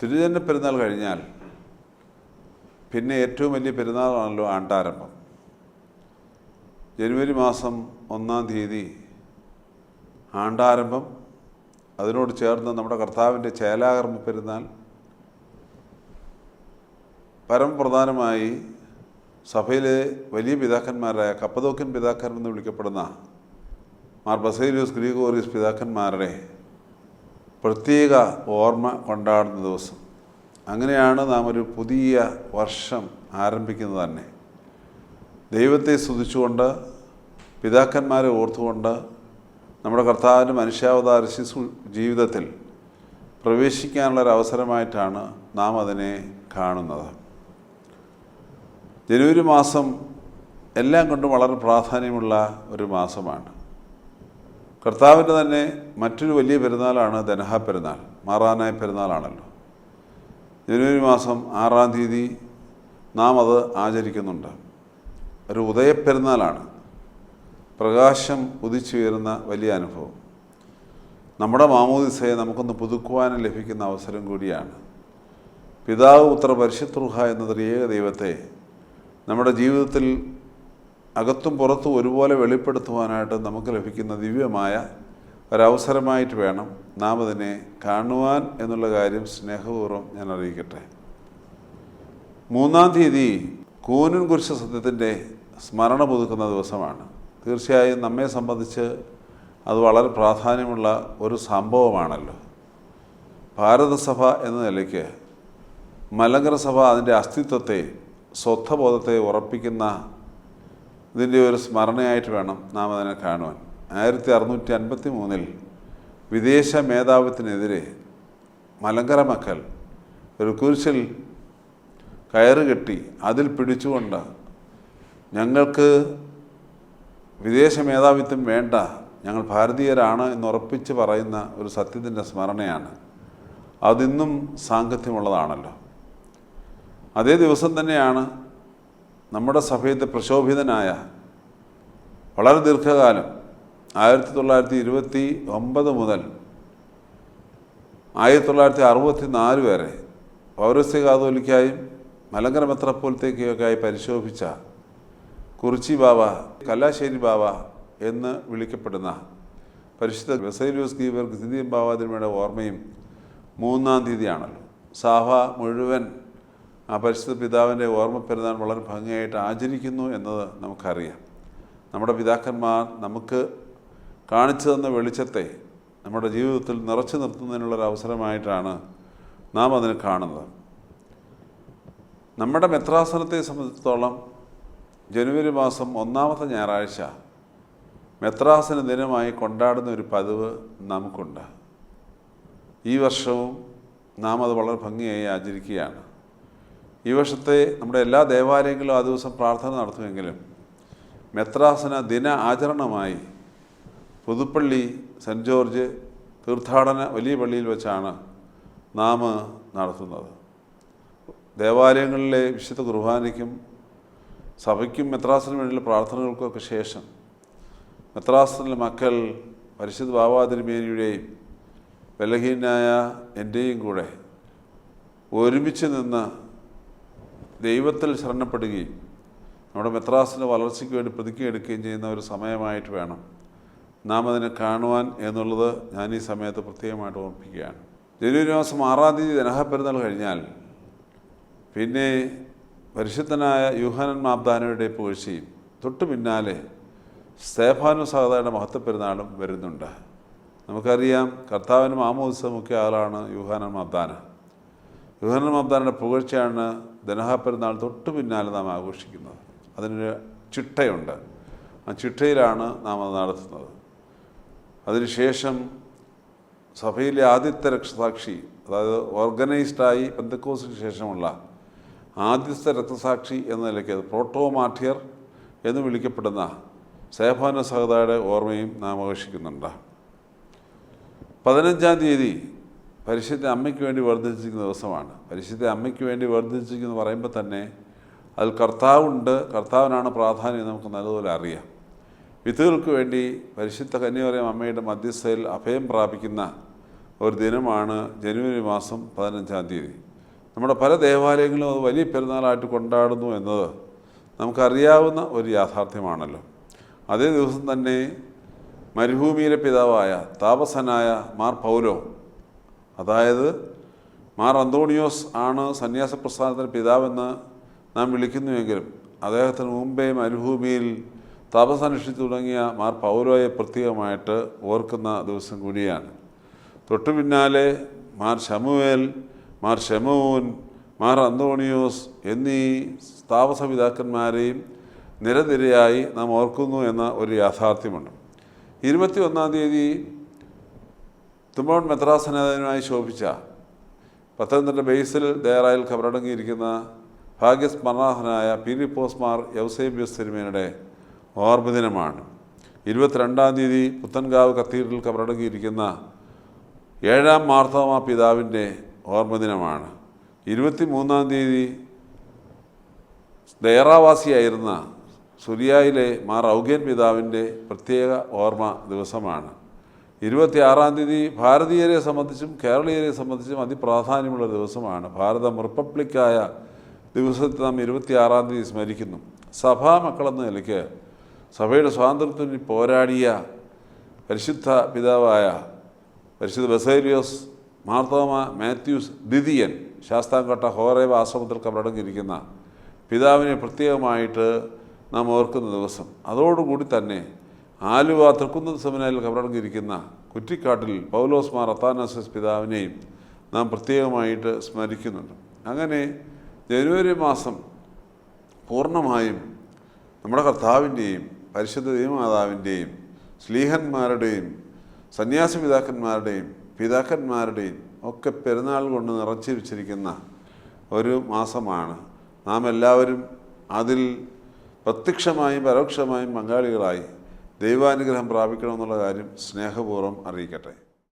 തിരുജന്യ പെരുന്നാൾ കഴിഞ്ഞാൽ പിന്നെ ഏറ്റവും വലിയ പെരുന്നാളാണല്ലോ ആണ്ടാരംഭം. ജനുവരി മാസം ഒന്നാം തീയതി ആണ്ടാരംഭം. അതിനോട് ചേർന്ന് നമ്മുടെ കർത്താവിന്റെ ചേലാകർമ്മ പെരുന്നാൾ. പരമപ്രധാനമായി സഭയിലെ വലിയ പിതാക്കന്മാരായ കപ്പതോക്കൻ പിതാക്കൻ എന്ന് വിളിക്കപ്പെടുന്ന മാർ ബസേലിയോസ് ഗ്രീഗോറിയസ് പിതാക്കന്മാരുടെ പ്രത്യേക ഓർമ്മ കൊണ്ടാടുന്ന ദിവസം. അങ്ങനെയാണ് നാം ഒരു പുതിയ വർഷം ആരംഭിക്കുന്നത് തന്നെ. ദൈവത്തെ സ്തുതിച്ചുകൊണ്ട് പിതാക്കന്മാരെ ഓർത്തുകൊണ്ട് നമ്മുടെ കർത്താവിന്റെ മനുഷ്യാവതാര ശിശു ജീവിതത്തിൽ പ്രവേശിക്കാനുള്ള ഒരു അവസരമായിട്ടാണ് നാം അതിനെ കാണുന്നത്. ജനുവരി മാസം എല്ലാം കൊണ്ടും വളരെ പ്രാധാന്യമുള്ള ഒരു മാസമാണ്. കർത്താവിന്റെ തന്നെ മറ്റൊരു വലിയ പെരുന്നാളാണ് ധനഹ പെരുന്നാൾ മാറാനായ പെരുന്നാളാണല്ലോ. ജനുവരി മാസം ആറാം തീയതി നാം അത് ആചരിക്കുന്നുണ്ട്. ഒരു ഉദയപ്പെരുന്നാളാണ് പ്രകാശം ഉദിച്ചുയരുന്ന വലിയ അനുഭവം. നമ്മുടെ മാമോദിസയെ നമുക്കൊന്ന് പുതുക്കുവാനും ലഭിക്കുന്ന അവസരം കൂടിയാണ്. പിതാവ് പുത്ര പരിശുദ്ധൃഹ എന്ന ത്രിയേക ദൈവത്തെ നമ്മുടെ ജീവിതത്തിൽ അകത്തും പുറത്തും ഒരുപോലെ വെളിപ്പെടുത്തുവാനായിട്ട് നമുക്ക് ലഭിക്കുന്ന ദിവ്യമായ ഒരവസരമായിട്ട് വേണം നാം അതിനെ കാണുവാൻ എന്നുള്ള കാര്യം സ്നേഹപൂർവം ഞാൻ അറിയിക്കട്ടെ. മൂന്നാം തീയതി കൂനൻ കുരിശ സത്യത്തിന്റെ സ്മരണ പുതുക്കുന്ന ദിവസമാണ്. തീർച്ചയായും നമ്മെ സംബന്ധിച്ച് അത് വളരെ പ്രാധാന്യമുള്ള ഒരു സംഭവമാണല്ലോ. ഭാരതസഭ എന്ന നിലയ്ക്ക് മലങ്കര സഭ അതിന്റെ അസ്തിത്വത്തെ സ്വത്വബോധത്തെ ഉറപ്പിക്കുന്ന ഇതിന്റെ ഒരു സ്മരണയായിട്ട് വേണം നാം അതിനെ കാണുവാൻ. ആയിരത്തി അറുന്നൂറ്റി അൻപത്തി മൂന്നിൽ വിദേശ മേധാവിത്വത്തിനെതിരെ മലങ്കര മക്കൾ ഒരു കുരിശിൽ കയറുകെട്ടി അതിൽ പിടിച്ചുകൊണ്ട് ഞങ്ങൾക്ക് വിദേശ മേധാവിത്വം വേണ്ട ഞങ്ങൾ ഭാരതീയരാണ് എന്ന് ഉറപ്പിച്ച് പറയുന്ന ഒരു സത്യത്തിന്റെ സ്മരണയാണ്. അതിന്നും സാങ്കത്യമുള്ളതാണല്ലോ. അതേ ദിവസം തന്നെയാണ് നമ്മുടെ സഭയത്തെ പ്രശോഭിതനായ വളരെ ദീർഘകാലം ആയിരത്തി തൊള്ളായിരത്തി ഇരുപത്തി ഒമ്പത് മുതൽ ആയിരത്തി തൊള്ളായിരത്തി അറുപത്തി നാല് വരെ പൗരസ്ത്യ കാതോലിക്കായും മലങ്കര മെത്രപ്പോലത്തേക്കൊക്കെയായി പരിശോഭിച്ച കുറിച്ചി ബാബ കല്ലാശ്ശേരി ബാബ എന്ന് വിളിക്കപ്പെടുന്ന പരിശുദ്ധ ബസൈലിയോസ് ഗീവർ സിന്ധിയൻ ബാബാതിരുമയുടെ ഓർമ്മയും മൂന്നാം തീയതിയാണല്ലോ. സാഹ മുഴുവൻ ആ പരിശുദ്ധ പിതാവിന്റെ ഓർമ്മ പെരുന്നാൾ വളരെ ഭംഗിയായിട്ട് ആചരിക്കുന്നു എന്നത് നമുക്കറിയാം. നമ്മുടെ പിതാക്കന്മാർ നമുക്ക് കാണിച്ചു തന്ന വെളിച്ചത്തെ നമ്മുടെ ജീവിതത്തിൽ നിറച്ചു നിർത്തുന്നതിനുള്ളൊരു അവസരമായിട്ടാണ് നാം അതിനെ കാണുന്നത്. നമ്മുടെ മെത്രാസനത്തെ സംബന്ധിച്ചിടത്തോളം ജനുവരി മാസം ഒന്നാമത്തെ ഞായറാഴ്ച മെത്രാസന ദിനമായി കൊണ്ടാടുന്ന ഒരു പതിവ് നമുക്കുണ്ട്. ഈ വർഷവും നാം അത് വളരെ ഭംഗിയായി ആചരിക്കുകയാണ്. ഈ വർഷത്തെ നമ്മുടെ എല്ലാ ദേവാലയങ്ങളിലും ആ ദിവസം പ്രാർത്ഥന നടത്തുമെങ്കിലും മെത്രാസന ദിന ആചരണമായി പുതുപ്പള്ളി സെന്റ് ജോർജ് തീർത്ഥാടന വലിയ പള്ളിയിൽ വെച്ചാണ് നാം നടത്തുന്നത്. ദേവാലയങ്ങളിലെ വിശുദ്ധ കുർബാനയ്ക്കും സഭയ്ക്കും മെത്രാസിനും വേണ്ടിയുള്ള പ്രാർത്ഥനകൾക്കൊക്കെ ശേഷം മെത്രാസനിലെ മക്കൾ പരിശുദ്ധ ബാബാതിരുമേനിയുടെയും ബലഹീനായ എന്റെയും കൂടെ ഒരുമിച്ച് നിന്ന് ദൈവത്തിൽ ശരണപ്പെടുകയും നമ്മുടെ മെത്രാസിന്റെ വളർച്ചയ്ക്ക് വേണ്ടി പ്രതിജ്ഞയെടുക്കുകയും ചെയ്യുന്ന ഒരു സമയമായിട്ട് വേണം. നാം അതിനെ കാണുവാൻ എന്നുള്ളത് ഞാൻ ഈ സമയത്ത് പ്രത്യേകമായിട്ട് ഓർമ്മിക്കുകയാണ് ജനുവരി മാസം ആറാം തീയതി ദനഹപ്പെരുന്നാൾ കഴിഞ്ഞാൽ പിന്നെ പരിശുദ്ധനായ യുഹാനൻ മാബ്ദാനയുടെ പുകഴ്ചയും തൊട്ടു പിന്നാലെ സ്തേഫാനു സഹതയുടെ മഹത്വപ്പെരുന്നാളും വരുന്നുണ്ട്. നമുക്കറിയാം കർത്താവിന് മാമോത്സവമൊക്കെ ആളാണ് യൂഹാനൻ മാബ്ദാന യുഹാനൻ മാബ്ദാനയുടെ പുകഴ്ചയാണ് തൊട്ട് തൊട്ടു പിന്നാലെ നാം ആഘോഷിക്കുന്നത്. അതിനൊരു ചിട്ടയുണ്ട്. ആ ചിട്ടയിലാണ് നാം അത് നടത്തുന്നത്. അതിനുശേഷം സഭയിലെ ആദ്യത്തെ രക്തസാക്ഷി അതായത് ഓർഗനൈസ്ഡായി പെന്തക്കോസിന് ശേഷമുള്ള ആദ്യത്തെ രക്തസാക്ഷി എന്ന നിലയ്ക്ക് പ്രോട്ടോമാഠ്യർ എന്ന് വിളിക്കപ്പെടുന്ന സേഫാന സഹതയുടെ ഓർമ്മയും നാം ആഘോഷിക്കുന്നുണ്ട്. പതിനഞ്ചാം തീയതി പരിശുദ്ധ അമ്മയ്ക്ക് വേണ്ടി വർദ്ധിച്ചിരിക്കുന്ന ദിവസമാണ്. പരിശുദ്ധ അമ്മയ്ക്ക് വേണ്ടി വർദ്ധിച്ചിരിക്കുന്നു പറയുമ്പോൾ തന്നെ അതിൽ കർത്താവുണ്ട് കർത്താവിനാണ് പ്രാധാന്യം നമുക്ക് നല്ലതുപോലെ അറിയാം. വിത്തുകൾക്ക് വേണ്ടി പരിശുദ്ധ കന്യാമറിയം അമ്മയുടെ മധ്യസ്ഥയിൽ അഭയം പ്രാപിക്കുന്ന ഒരു ദിനമാണ് ജനുവരി മാസം പതിനഞ്ചാം തീയതി. നമ്മുടെ പല ദേവാലയങ്ങളും അത് വലിയ പെരുന്നാളായിട്ട് കൊണ്ടാടുന്നു എന്നത് നമുക്കറിയാവുന്ന ഒരു യാഥാർത്ഥ്യമാണല്ലോ. അതേ ദിവസം തന്നെ മരുഭൂമിയിലെ പിതാവായ താപസനായ മാർ പൗലോ അതായത് മാർ അന്തോണിയോസ് ആണ് സന്യാസ പ്രസ്ഥാനത്തിന്റെ പിതാവെന്ന് നാം വിളിക്കുന്നുവെങ്കിലും അദ്ദേഹത്തിന് മുമ്പേ മരുഭൂമിയിൽ തപസനുഷ്ഠിച്ചു തുടങ്ങിയ മാർ പൗരോയെ പ്രത്യേകമായിട്ട് ഓർക്കുന്ന ദിവസം കൂടിയാണ്. തൊട്ടു പിന്നാലെ മാർ ശമുവേൽ മാർ ഷെമൂൻ മാർ അന്തോണിയോസ് എന്നീ താപസ പിതാക്കന്മാരെയും നിരനിരയായി നാം ഓർക്കുന്നു എന്ന ഒരു യാഥാർത്ഥ്യമുണ്ട്. ഇരുപത്തി ഒന്നാം തീയതി തുമ്പോൺ മെത്രാസനാഥനുമായി ശോഭിച്ച പത്തനംതിട്ട ബേസിൽ ദയറായിൽ കബറടങ്ങിയിരിക്കുന്ന ഭാഗ്യസ്മരണാഥനായ പീലിപ്പോസ് പോസ്മാർ യൗസേബ്യസ് തിരുമേനയുടെ ഓർമ്മ ദിനമാണ്. ഇരുപത്തിരണ്ടാം തീയതി പുത്തൻകാവ് കത്തീഡ്രൽ കബറടങ്ങിയിരിക്കുന്ന ഏഴാം മാർത്തോമ പിതാവിന്റെ ഓർമ്മ ദിനമാണ്. ഇരുപത്തി മൂന്നാം തീയതി ദയറാവാസിയായിരുന്ന സുരിയായിലെ മാർ ഔഗ്യൻ പിതാവിന്റെ പ്രത്യേക ഓർമ്മ ദിവസമാണ്. ഇരുപത്തിയാറാം തീയതി ഭാരതീയരെ സംബന്ധിച്ചും കേരളീയരെ സംബന്ധിച്ചും അതിപ്രാധാന്യമുള്ള ദിവസമാണ്. ഭാരതം റിപ്പബ്ലിക്കായ ദിവസത്തെ നാം ഇരുപത്തിയാറാം തീയതി സ്മരിക്കുന്നു. സഭാ മക്കളെന്ന നിലയ്ക്ക് സഭയുടെ സ്വാതന്ത്ര്യത്തിന് പോരാടിയ പരിശുദ്ധ പിതാവായ പരിശുദ്ധ ബസേലിയോസ് മാർത്തോമ മാത്യൂസ് ദിദിയൻ ശാസ്താംകോട്ട ഹോറേവ ആശ്രമത്തിൽ കബറടങ്ങിയിരിക്കുന്ന പിതാവിനെ പ്രത്യേകമായിട്ട് നാം ഓർക്കുന്ന ദിവസം. അതോടുകൂടി തന്നെ ആലുവ തൃക്കുന്നത് സെമിനാരിൽ കബറടങ്ങിയിരിക്കുന്ന കുറ്റിക്കാട്ടിൽ പൗലോസ് മാർ അത്താനാസസ് പിതാവിനെയും നാം പ്രത്യേകമായിട്ട് സ്മരിക്കുന്നുണ്ട്. അങ്ങനെ ജനുവരി മാസം പൂർണമായും നമ്മുടെ കർത്താവിന്റെയും പരിശുദ്ധ ദൈവമാതാവിന്റെയും സ്ലീഹന്മാരുടെയും സന്യാസി പിതാക്കന്മാരുടെയും പിതാക്കന്മാരുടെയും ഒക്കെ പെരുന്നാൾ കൊണ്ട് നിറച്ചു വെച്ചിരിക്കുന്ന ഒരു മാസമാണ്. നാം എല്ലാവരും അതിൽ പ്രത്യക്ഷമായും പരോക്ഷമായും പങ്കാളികളായി ദൈവാനുഗ്രഹം പ്രാപിക്കണമെന്നുള്ള കാര്യം സ്നേഹപൂർവം അറിയിക്കട്ടെ.